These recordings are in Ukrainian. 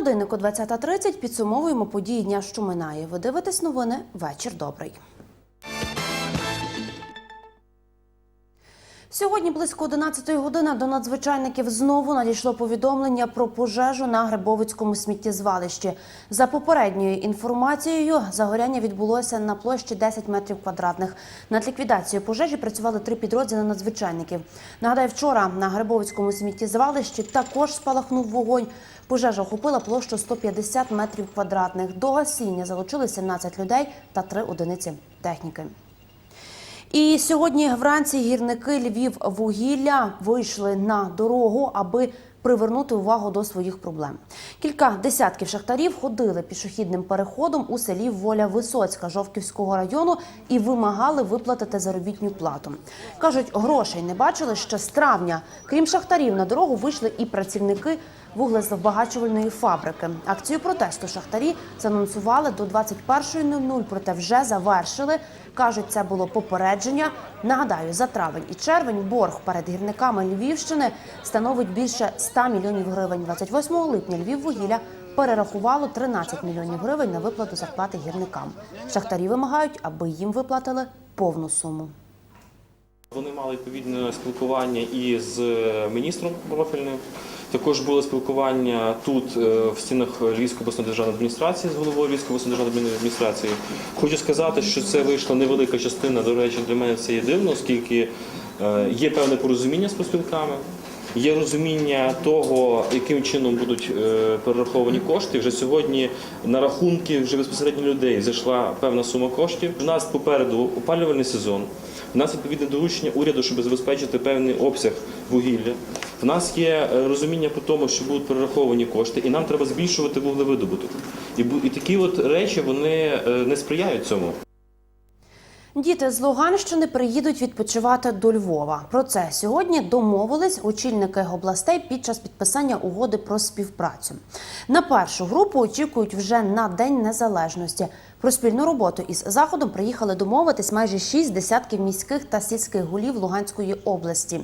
годиннику 20.30 підсумовуємо події дня, що минає. Ви дивитесь новини. Вечір добрий. Сьогодні близько 11 години до надзвичайників знову надійшло повідомлення про пожежу на Грибовицькому сміттєзвалищі. За попередньою інформацією, загоряння відбулося на площі 10 метрів квадратних. Над ліквідацією пожежі працювали три підрозділи надзвичайників. Нагадаю, вчора на Грибовицькому сміттєзвалищі також спалахнув вогонь. Пожежа охопила площу 150 метрів квадратних. До гасіння залучили 17 людей та три одиниці техніки. І сьогодні вранці гірники Львів вугілля вийшли на дорогу, аби привернути увагу до своїх проблем. Кілька десятків шахтарів ходили пішохідним переходом у селі Воля Висоцька Жовківського району і вимагали виплатити заробітню плату. кажуть, грошей не бачили ще з травня. Крім шахтарів, на дорогу вийшли і працівники вуглезавбагачувальної фабрики. Акцію протесту шахтарі занонсували до 21.00, проте вже завершили. Кажуть, це було попередження. Нагадаю, за травень і червень борг перед гірниками Львівщини становить більше 100 мільйонів гривень. 28 липня Львіввугілля перерахувало 13 мільйонів гривень на виплату зарплати гірникам. Шахтарі вимагають, аби їм виплатили повну суму. Вони мали відповідне спілкування і з міністром профільним. Також було спілкування тут, е, в стінах Львівської обласної державної адміністрації з головою Львівської обласної державної адміністрації. Хочу сказати, що це вийшла невелика частина. До речі, для мене це є дивно, оскільки е, є певне порозуміння з профспілками. Є розуміння того, яким чином будуть е, перераховані кошти. Вже сьогодні на рахунки вже безпосередньо людей зайшла певна сума коштів. У нас попереду опалювальний сезон. У нас відповідне доручення уряду, щоб забезпечити певний обсяг вугілля. В нас є е, розуміння по тому, що будуть перераховані кошти, і нам треба збільшувати вуглевидобуток. І, і такі от речі вони е, не сприяють цьому. Діти з Луганщини приїдуть відпочивати до Львова. Про це сьогодні домовились очільники областей під час підписання угоди про співпрацю. На першу групу очікують вже на День Незалежності. Про спільну роботу із заходом приїхали домовитись майже шість десятків міських та сільських голів Луганської області.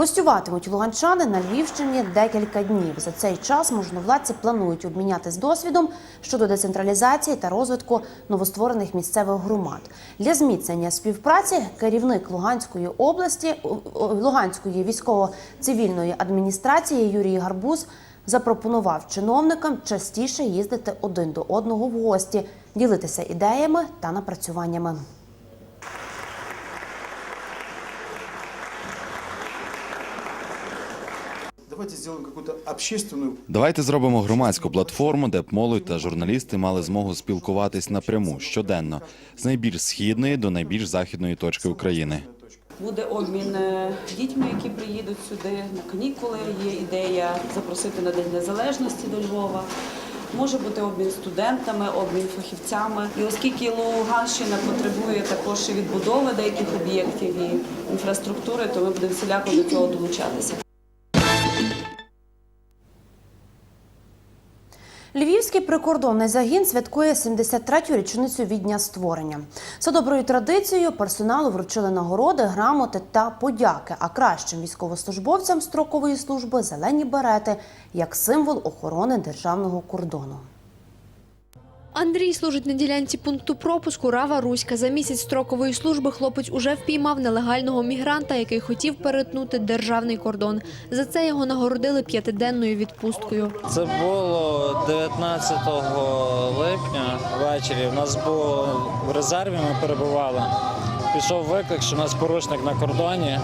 Гостюватимуть луганчани на Львівщині декілька днів. За цей час можновладці планують обмінятись досвідом щодо децентралізації та розвитку новостворених місцевих громад. Для зміцнення співпраці керівник Луганської області Луганської військово-цивільної адміністрації Юрій Гарбуз запропонував чиновникам частіше їздити один до одного в гості, ділитися ідеями та напрацюваннями. Давайте сделаем какую-то Давайте зробимо громадську платформу, де б молодь та журналісти мали змогу спілкуватись напряму щоденно з найбільш східної до найбільш західної точки України. Буде обмін е, дітьми, які приїдуть сюди на канікули. Є ідея запросити на День Незалежності до Львова. Може бути обмін студентами, обмін фахівцями. І оскільки Луганщина потребує також і відбудови деяких об'єктів і інфраструктури, то ми будемо всіляко до цього долучатися. Львівський прикордонний загін святкує 73-ю річницю від дня створення. За доброю традицією персоналу вручили нагороди, грамоти та подяки, а кращим військовослужбовцям строкової служби зелені берети як символ охорони державного кордону. Андрій служить на ділянці пункту пропуску Рава Руська. За місяць строкової служби хлопець уже впіймав нелегального мігранта, який хотів перетнути державний кордон. За це його нагородили п'ятиденною відпусткою. Це було 19 липня ввечері. У нас було в резерві, ми перебували. Пішов виклик, що у нас порушник на кордоні.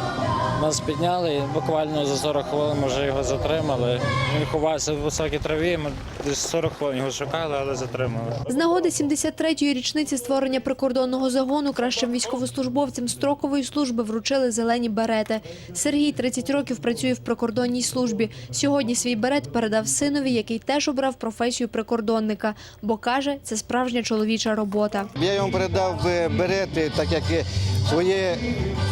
Нас підняли і буквально за 40 хвилин ми вже його затримали. Він ховався в високій траві. Ми десь 40 хвилин його шукали, але затримали. З нагоди 73-ї річниці створення прикордонного загону кращим військовослужбовцям строкової служби вручили зелені берети. Сергій 30 років працює в прикордонній службі. Сьогодні свій берет передав синові, який теж обрав професію прикордонника, бо каже, це справжня чоловіча робота. Я йому передав е, берети, так як е, Своє,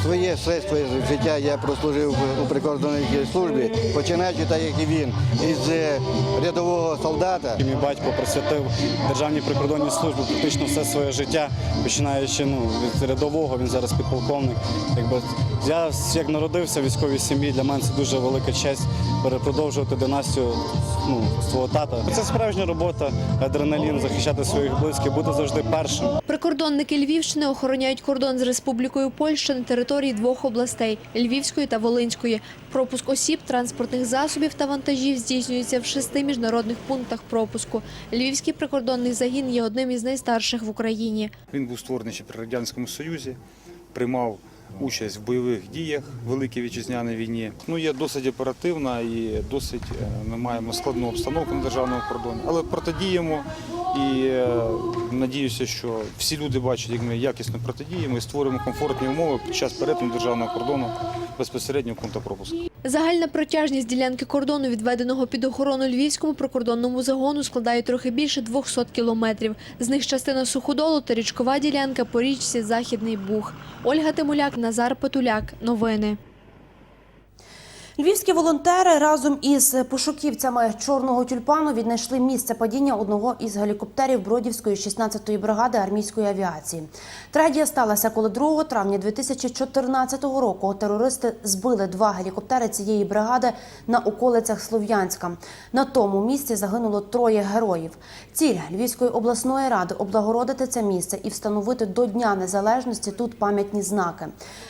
своє все своє життя я прослужив у прикордонній службі, починаючи так, як і він, із е, рядового солдата. Мій батько присвятив державній прикордонній службі практично все своє життя, починаючи ну, від рядового, він зараз підполковник. Якби я як народився в військовій сім'ї, для мене це дуже велика честь перепродовжувати династію ну, свого тата. Це справжня робота, адреналін, захищати своїх близьких, бути завжди першим. Прикордонники Львівщини охороняють кордон з Республікою Польща на території двох областей – Львівської та Волинської. Пропуск осіб, транспортних засобів та вантажів здійснюється в шести міжнародних пунктах пропуску. Львівський прикордонний загін є одним із найстарших в Україні. Він був створений ще при Радянському Союзі, приймав участь в бойових діях в Великій Вітчизняній війні. Ну, є досить оперативна і досить е, ми маємо складну обстановку на державному кордоні. Але протидіємо і е, надіюся, що всі люди бачать, як ми якісно протидіємо і створюємо комфортні умови під час перетину державного кордону безпосередньо в. Загальна протяжність ділянки кордону, відведеного під охорону Львівському прикордонному загону, складає трохи більше 200 кілометрів. З них частина суходолу та річкова ділянка по річці Західний Буг. Ольга Тимуляк, Назар Потуляк. Новини. Львівські волонтери разом із пошуківцями чорного тюльпану віднайшли місце падіння одного із гелікоптерів Бродівської 16-ї бригади армійської авіації. Трагедія сталася, коли 2 травня 2014 року терористи збили два гелікоптери цієї бригади на околицях Слов'янська. На тому місці загинуло троє героїв. Ціль Львівської обласної ради облагородити це місце і встановити до Дня Незалежності тут пам'ятні знаки.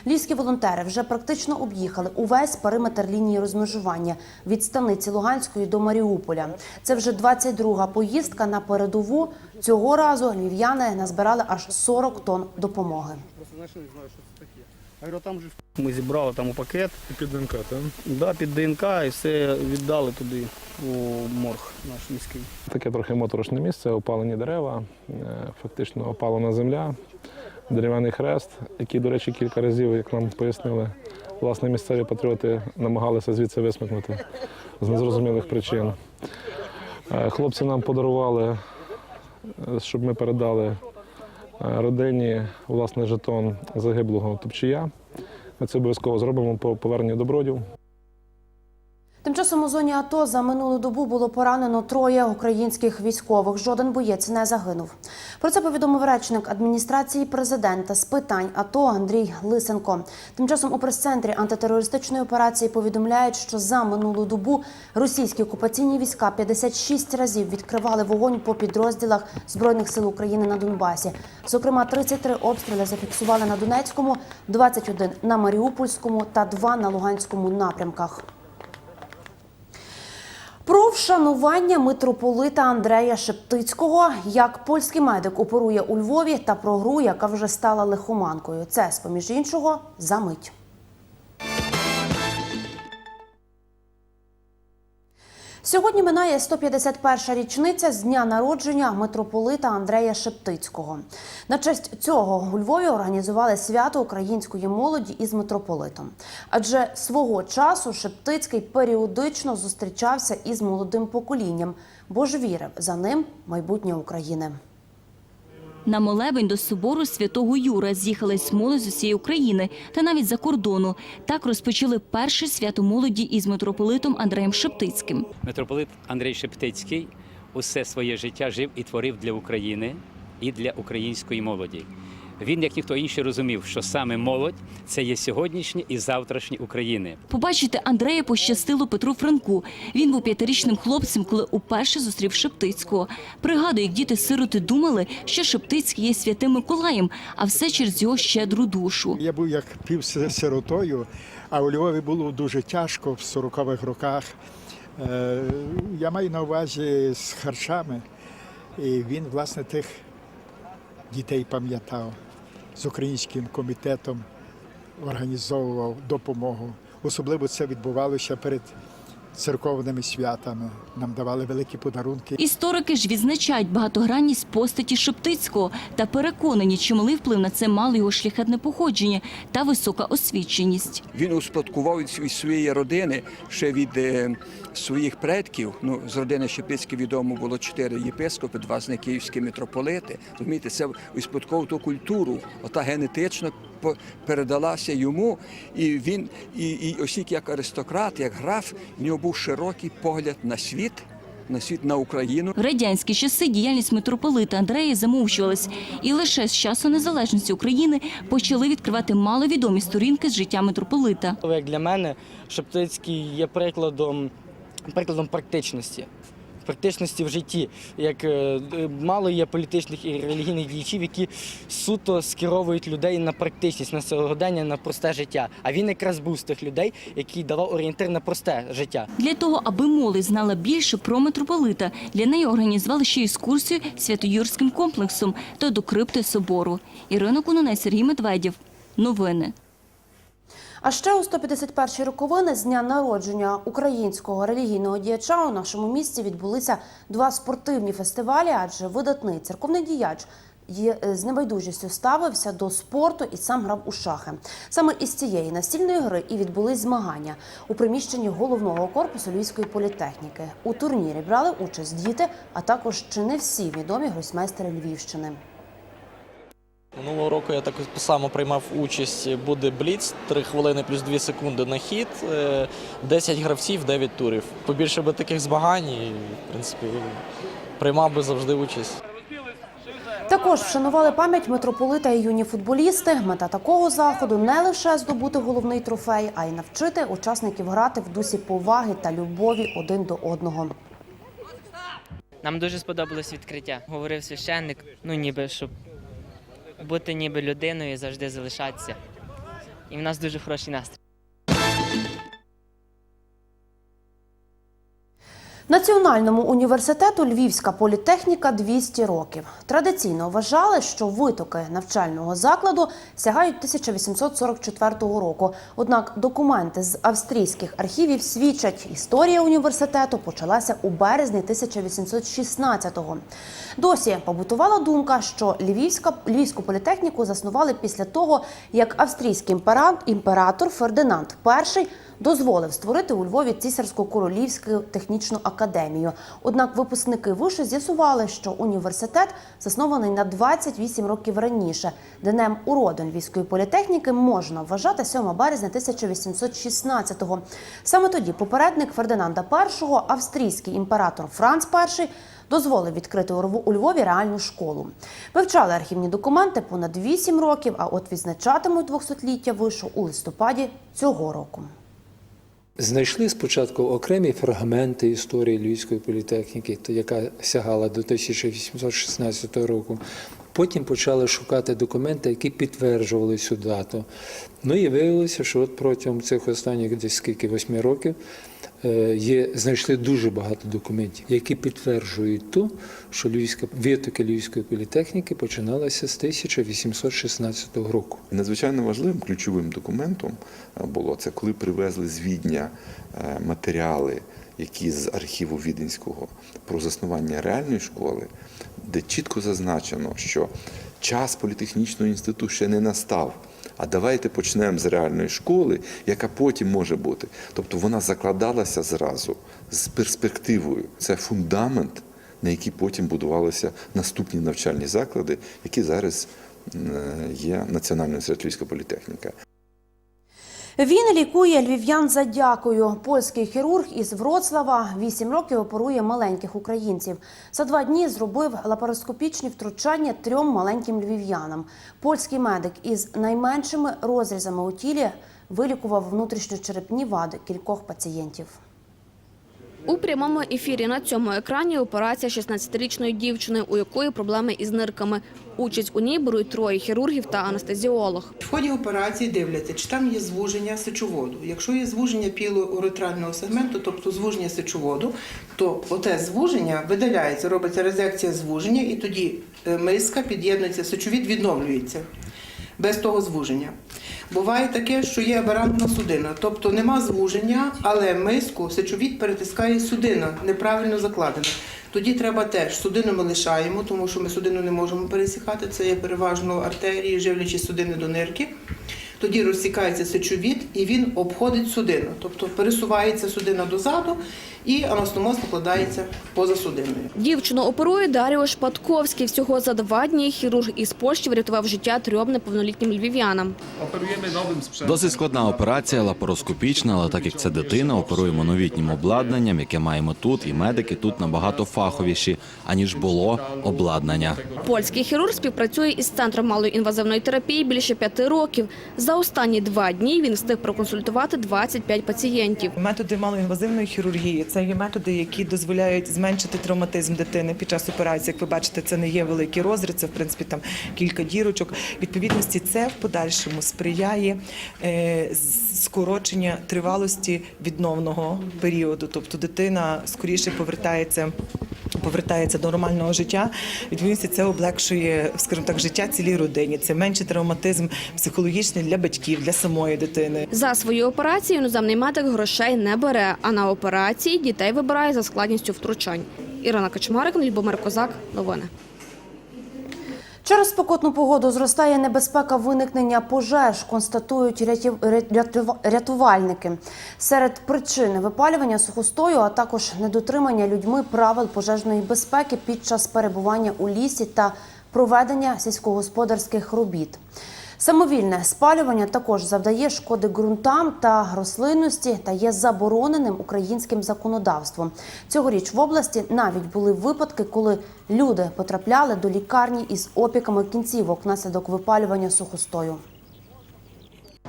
Львівські волонтери вже практично об'їхали увесь периметр лінії розмежування від станиці Луганської до Маріуполя. Це вже 22-га поїздка на передову. Цього разу львів'яни назбирали аж 40 тонн допомоги. Ми зібрали там у пакет. Під ДНК, так? Да, під ДНК і все віддали туди, у морг наш міський. Таке трохи моторошне місце, опалені дерева, е, фактично опалена земля, дерев'яний хрест, який, до речі, кілька разів, як нам пояснили, власне, місцеві патріоти намагалися звідси висмикнути з незрозумілих причин. Е, Хлопці нам подарували, е, щоб ми передали е, родині власне жетон загиблого топчія. Ми це обов'язково зробимо по поверненню до бродів. Тим часом у зоні АТО за минулу добу було поранено троє українських військових. Жоден боєць не загинув. Про це повідомив речник адміністрації президента з питань АТО Андрій Лисенко. Тим часом у прес-центрі антитерористичної операції повідомляють, що за минулу добу російські окупаційні війська 56 разів відкривали вогонь по підрозділах збройних сил України на Донбасі. Зокрема, 33 обстріли зафіксували на Донецькому, 21 на Маріупольському та 2 на Луганському напрямках. Про вшанування митрополита Андрея Шептицького, як польський медик оперує у Львові, та про гру, яка вже стала лихоманкою. Це, з поміж іншого, за мить. Сьогодні минає 151-ша річниця з дня народження митрополита Андрея Шептицького. На честь цього у Львові організували свято української молоді із митрополитом. Адже свого часу Шептицький періодично зустрічався із молодим поколінням, бо ж вірив за ним майбутнє України. На молебень до собору святого Юра з'їхались молодь з усієї України та навіть за кордону. Так розпочали перше свято молоді із митрополитом Андреєм Шептицьким. Митрополит Андрій Шептицький усе своє життя жив і творив для України і для української молоді. Він, як ніхто інший, розумів, що саме молодь це є сьогоднішнє і завтрашнє України. Побачити Андрея пощастило Петру Франку. Він був п'ятирічним хлопцем, коли уперше зустрів Шептицького. Пригадує, як діти-сироти думали, що Шептицький є святим Миколаєм, а все через його щедру душу. Я був як півсиротою, а у Львові було дуже тяжко в 40-х роках. Е, Я маю на увазі з харчами, і він, власне, тих дітей пам'ятав. З українським комітетом організовував допомогу. Особливо це відбувалося перед церковними святами. Нам давали великі подарунки. Історики ж відзначають багатогранність постаті Шептицького та переконані, чималий вплив на це мало його шляхетне походження та висока освіченість. Він успадкував від своєї родини ще від е, своїх предків. Ну з родини Шепицької відомо було чотири єпископи, два з них київські митрополити. Розумієте, це успадковував ту культуру, ота генетично передалася йому, і він, і, і оскільки як аристократ, як граф, в нього був широкий погляд на світ, на світ на Україну. В радянські часи діяльність митрополита Андрея замовчувалась, і лише з часу незалежності України почали відкривати маловідомі сторінки з життя митрополита. Як для мене, Шептицький є прикладом, прикладом практичності. Практичності в житті, як е, мало є політичних і релігійних діячів, які суто скеровують людей на практичність, на сьогодення, на просте життя. А він якраз був з тих людей, який давав орієнтир на просте життя. Для того, аби молодь знала більше про митрополита, для неї організували ще екскурсію Святоюрським комплексом та до крипти собору. Ірина Кононець, Сергій Медведєв. Новини. А ще у 151-й роковини з дня народження українського релігійного діяча у нашому місті відбулися два спортивні фестивалі, адже видатний церковний діяч е, з небайдужістю ставився до спорту і сам грав у шахи. Саме із цієї настільної гри і відбулись змагання у приміщенні головного корпусу Львівської політехніки. У турнірі брали участь діти, а також чи не всі відомі гросмейстери Львівщини. Минулого року я так само приймав участь. Буде бліц, 3 хвилини плюс 2 секунди на хід, е, 10 гравців, 9 турів. Побільше би таких змагань, і, в принципі, приймав би завжди участь. Також вшанували пам'ять митрополита і юні футболісти. Мета такого заходу не лише здобути головний трофей, а й навчити учасників грати в дусі поваги та любові один до одного. Нам дуже сподобалось відкриття. Говорив священник, ну ніби щоб бути ніби людиною і завжди залишатися. І в нас дуже хороший настрій. Національному університету Львівська політехніка 200 років. Традиційно вважали, що витоки навчального закладу сягають 1844 року. Однак документи з австрійських архівів свідчать, історія університету почалася у березні 1816-го. Досі побутувала думка, що Львівська Львівську політехніку заснували після того, як австрійський імператор Фердинанд І дозволив створити у Львові цісарсько-королівську технічну академію. Однак випускники вишу з'ясували, що університет заснований на 28 років раніше. Днем уродин Львівської політехніки можна вважати 7 березня 1816-го. Саме тоді попередник Фердинанда І, австрійський імператор Франц І, дозволив відкрити у Львові реальну школу. Вивчали архівні документи понад 8 років, а от відзначатимуть 200-ліття вишу у листопаді цього року. Знайшли спочатку окремі фрагменти історії Львівської політехніки, яка сягала до 1816 року. Потім почали шукати документи, які підтверджували цю дату. Ну і виявилося, що от протягом цих останніх десь скільки восьми років е, є, знайшли дуже багато документів, які підтверджують ту, що Львівська витоки Львівської політехніки починалися з 1816 року. Надзвичайно важливим ключовим документом е, було це, коли привезли з Відня е, матеріали, які з архіву Віденського про заснування реальної школи, де чітко зазначено, що час політехнічного інституту ще не настав. А давайте почнемо з реальної школи, яка потім може бути. Тобто вона закладалася зразу з перспективою. Це фундамент, на який потім будувалися наступні навчальні заклади, які зараз е, є Національною Львівська політехніка. Він лікує львів'ян за дякою. Польський хірург із Вроцлава 8 років оперує маленьких українців. За два дні зробив лапароскопічні втручання трьом маленьким львів'янам. Польський медик із найменшими розрізами у тілі вилікував внутрішньочерепні вади кількох пацієнтів. У прямому ефірі на цьому екрані операція 16-річної дівчини, у якої проблеми із нирками. Участь у ній беруть троє хірургів та анестезіолог. В ході операції дивляться, чи там є звуження сечоводу. Якщо є звуження пілоуретрального сегменту, тобто звуження сечоводу, то оте звуження видаляється, робиться резекція звуження, і тоді е, миска під'єднується, сечовід відновлюється без того звуження. Буває таке, що є аберантна судина, тобто нема звуження, але миску сечовід перетискає судина, неправильно закладена. Тоді треба теж судину ми лишаємо, тому що ми судину не можемо пересікати. Це є переважно артерії, живлячі судини до нирки. тоді розсікається сечовід і він обходить судину, тобто пересувається судина дозаду і анастомоз накладається поза судиною. Дівчину оперує Даріо Шпатковський. Всього за два дні хірург із Польщі врятував життя трьом неповнолітнім львів'янам. Досить складна операція, лапароскопічна, але так як це дитина, оперуємо новітнім обладнанням, яке маємо тут, і медики тут набагато фаховіші, аніж було обладнання. Польський хірург співпрацює із центром малої інвазивної терапії більше п'яти років. За останні два дні він встиг проконсультувати 25 пацієнтів. Методи малоінвазивної хірургії це є методи, які дозволяють зменшити травматизм дитини під час операції. Як ви бачите, це не є великий розріз, це в принципі там кілька дірочок. Відповідності це в подальшому сприяє е, скорочення тривалості відновного періоду. Тобто дитина скоріше повертається. Повертається до нормального життя. відповідно, це облегшує, скажімо так, життя цілій родині. Це менший травматизм психологічний для батьків, для самої дитини. За свою операцію іноземний медик грошей не бере, а на операції дітей вибирає за складністю втручань. Ірина Качмарик, Любомир Козак. Новини. Через спекотну погоду зростає небезпека виникнення пожеж, констатують рятів- рятува- рятувальники. Серед причин випалювання сухостою, а також недотримання людьми правил пожежної безпеки під час перебування у лісі та проведення сільськогосподарських робіт. Самовільне спалювання також завдає шкоди ґрунтам та рослинності та є забороненим українським законодавством. Цьогоріч в області навіть були випадки, коли люди потрапляли до лікарні із опіками кінцівок внаслідок випалювання сухостою.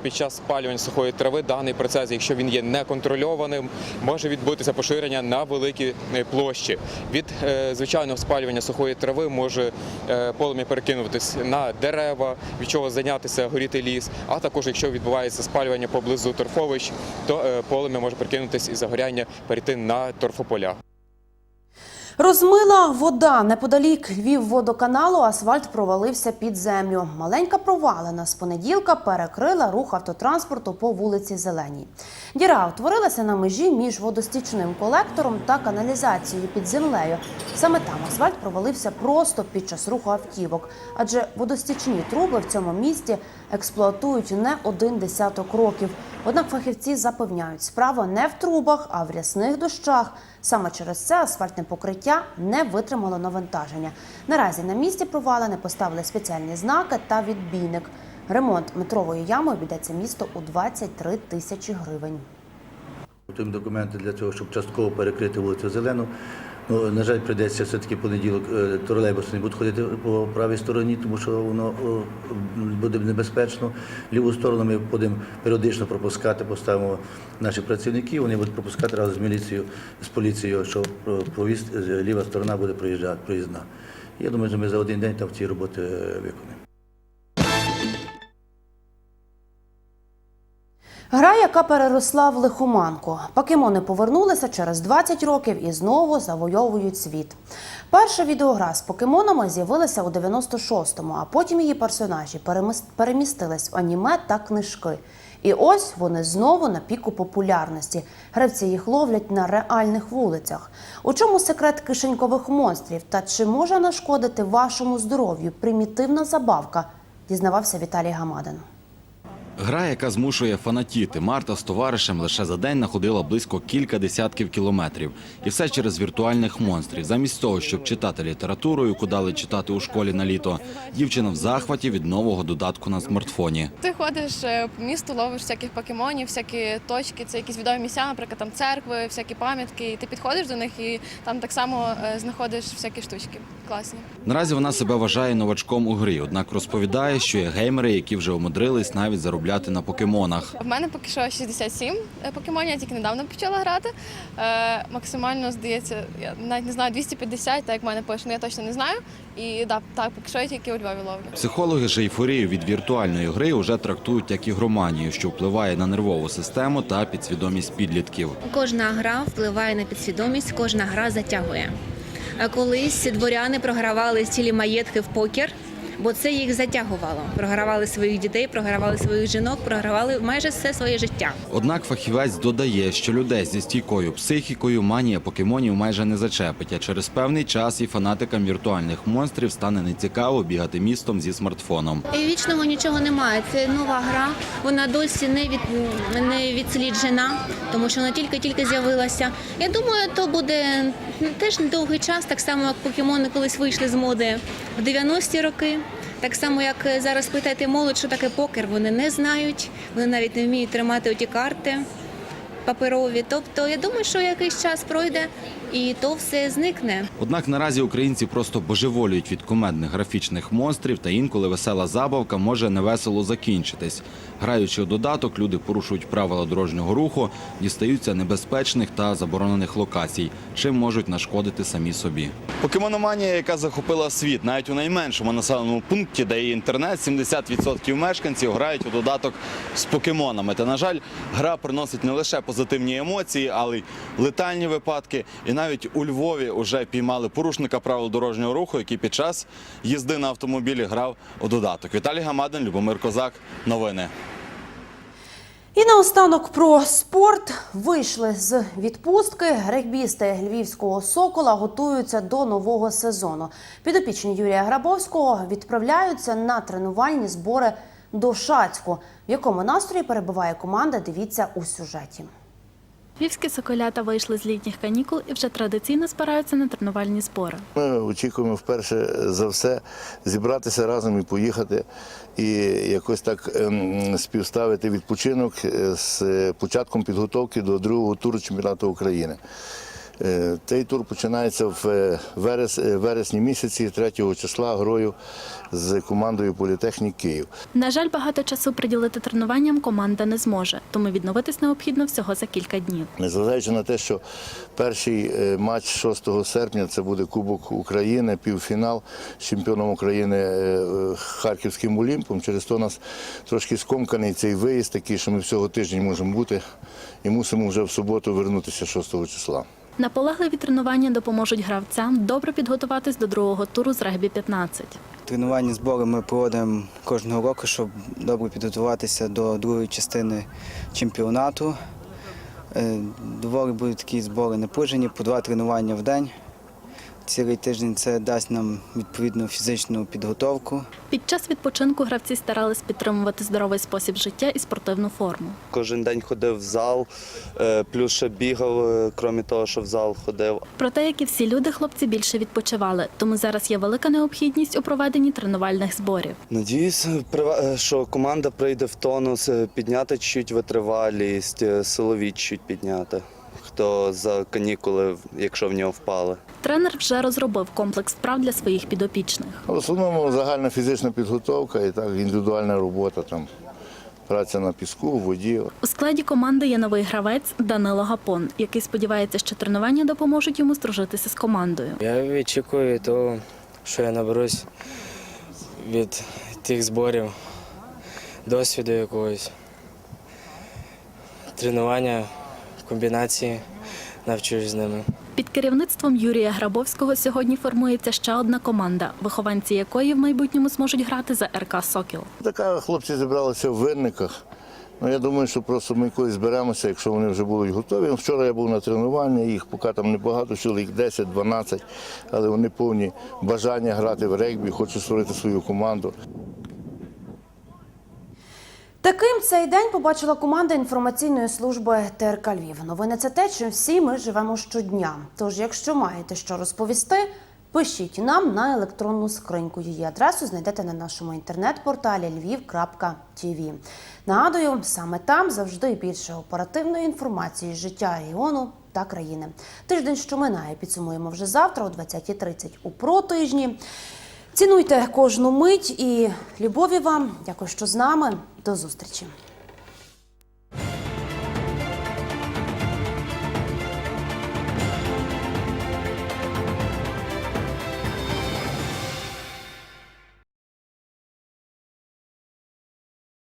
Під час спалювання сухої трави даний процес, якщо він є неконтрольованим, може відбутися поширення на великі е, площі. Від е, звичайного спалювання сухої трави може е, полум'я перекинутися на дерева, від чого зайнятися горіти ліс. А також, якщо відбувається спалювання поблизу торфовищ, то полум'я може перекинутися і загоряння перейти на торфополя. Розмила вода неподалік Львів-водоканалу асфальт провалився під землю. Маленька провалина з понеділка перекрила рух автотранспорту по вулиці Зеленій. Діра утворилася на межі між водостічним колектором та каналізацією під землею. Саме там асфальт провалився просто під час руху автівок, адже водостічні труби в цьому місті експлуатують не один десяток років. Однак фахівці запевняють, справа не в трубах, а в рясних дощах. Саме через це асфальтне покриття не витримало навантаження. Наразі на місці провалини поставили спеціальні знаки та відбійник. Ремонт метрової ями обійдеться місто у 23 тисячі гривень. Готуємо документи для того, щоб частково перекрити вулицю Зелену. Ну, на жаль, прийдеться все-таки понеділок тролейбус не буде ходити по правій стороні, тому що воно буде небезпечно. Ліву сторону ми будемо періодично пропускати, поставимо наших працівників, вони будуть пропускати разом з міліцією, з поліцією, що провіз, е, ліва сторона буде проїжджати, проїзна. Я думаю, що ми за один день там ці роботи е, Гра, яка переросла в лихоманку. Покемони повернулися через 20 років і знову завойовують світ. Перша відеогра з покемонами з'явилася у 96-му, а потім її персонажі перемістились в аніме та книжки. І ось вони знову на піку популярності. Гравці їх ловлять на реальних вулицях. У чому секрет кишенькових монстрів та чи може нашкодити вашому здоров'ю примітивна забавка? Дізнавався Віталій Гамадин. Гра, яка змушує фанатіти. Марта з товаришем лише за день находила близько кілька десятків кілометрів. І все через віртуальних монстрів. Замість того, щоб читати літературу, яку дали читати у школі на літо, дівчина в захваті від нового додатку на смартфоні. Ти ходиш е, по місту, ловиш всяких покемонів, всякі точки, це якісь відомі місця, наприклад, там церкви, всякі пам'ятки. І ти підходиш до них і там так само е, знаходиш всякі штучки. Класні. Наразі вона себе вважає новачком у грі, однак розповідає, що є геймери, які вже умудрились навіть заробляти на покемонах. В мене поки що 67 покемонів, я тільки недавно почала грати. Е, максимально здається, я навіть не знаю, 250, так як в мене пише, ну я точно не знаю. І да, так, поки що я тільки у Львові ловлю. Психологи ж ейфорію від віртуальної гри вже трактують як ігроманію, що впливає на нервову систему та підсвідомість підлітків. Кожна гра впливає на підсвідомість, кожна гра затягує. Е, Колись дворяни програвали цілі маєтки в покер, бо це їх затягувало. Програвали своїх дітей, програвали своїх жінок, програвали майже все своє життя. Однак фахівець додає, що людей зі стійкою психікою манія покемонів майже не зачепить, а через певний час і фанатикам віртуальних монстрів стане нецікаво бігати містом зі смартфоном. І вічного нічого немає. Це нова гра. Вона досі не від не відсліджена, тому що вона тільки-тільки з'явилася. Я думаю, то буде теж недовгий час, так само як покемони колись вийшли з моди в 90-ті роки. Так само, як зараз питаєте молодь, що таке покер, вони не знають, вони навіть не вміють тримати оті карти паперові. Тобто, я думаю, що якийсь час пройде і то все зникне. Однак наразі українці просто божеволюють від комедних графічних монстрів, та інколи весела забавка може невесело закінчитись. Граючи у додаток, люди порушують правила дорожнього руху, дістаються небезпечних та заборонених локацій, чим можуть нашкодити самі собі. Покемономанія, яка захопила світ, навіть у найменшому населеному пункті, де є інтернет, 70% мешканців грають у додаток з покемонами. Та на жаль, гра приносить не лише позитивні емоції, але й летальні випадки. І навіть у Львові вже піймали порушника правил дорожнього руху, який під час їзди на автомобілі грав у додаток. Віталій Гамадин, Любомир Козак. Новини. І наостанок про спорт вийшли з відпустки. Регбісти львівського сокола готуються до нового сезону. Підопічні Юрія Грабовського відправляються на тренувальні збори до Шацьку. В якому настрої перебуває команда? Дивіться у сюжеті. Львівські соколята вийшли з літніх канікул і вже традиційно збираються на тренувальні збори. Ми очікуємо вперше за все зібратися разом і поїхати, і якось так ем, співставити відпочинок е, з початком підготовки до другого туру чемпіонату України. Е, Цей тур починається в е, е, вересні місяці, 3 числа грою з командою Політехнік Київ. На жаль, багато часу приділити тренуванням команда не зможе, тому відновитись необхідно всього за кілька днів. Незважаючи на те, що перший матч 6 серпня це буде Кубок України, півфінал з чемпіоном України Харківським Олімпом. Через то нас трошки скомканий цей виїзд, такий, що ми всього тиждень можемо бути і мусимо вже в суботу вернутися 6 числа. Наполегливі тренування допоможуть гравцям добре підготуватись до другого туру з регбі 15. Тренування збори ми проводимо кожного року, щоб добре підготуватися до другої частини чемпіонату. Двори Доволі будуть такі збори напружені, по два тренування в день. Цілий тиждень це дасть нам відповідну фізичну підготовку. Під час відпочинку гравці старались підтримувати здоровий спосіб життя і спортивну форму. Кожен день ходив в зал, е, плюс ще бігав, е, крім того, що в зал ходив. Проте, як і всі люди, хлопці більше відпочивали, тому зараз є велика необхідність у проведенні тренувальних зборів. Надіюсь, е, що команда прийде в тонус, підняти чуть витривалість, силові чуть підняти. Хто за канікули, якщо в нього впали. Тренер вже розробив комплекс вправ для своїх підопічних. В основному загальна фізична підготовка і так індивідуальна робота, там, праця на піску, в воді. У складі команди є новий гравець Данило Гапон, який сподівається, що тренування допоможуть йому здружитися з командою. Я відчікую того, що я наберусь від тих зборів, досвіду якогось, тренування, комбінації, навчусь з ними. Під керівництвом Юрія Грабовського сьогодні формується ще одна команда, вихованці якої в майбутньому зможуть грати за РК Сокіл. Така хлопці зібралися в винниках. Ну, я думаю, що просто ми колись зберемося, якщо вони вже будуть готові. Вчора я був на тренуванні, їх поки там небагато, чоловік 10-12, але вони повні бажання грати в регбі, хочуть створити свою команду. Таким цей день побачила команда інформаційної служби ТРК Львів. Новини це те, чим всі ми живемо щодня. Тож, якщо маєте що розповісти, пишіть нам на електронну скриньку. Її адресу знайдете на нашому інтернет-порталі lviv.tv. Нагадую, саме там завжди більше оперативної інформації з життя регіону та країни. Тиждень, що минає, підсумуємо вже завтра о 20.30 у протижні. Цінуйте кожну мить і любові вам. Дякую, що з нами. До зустрічі.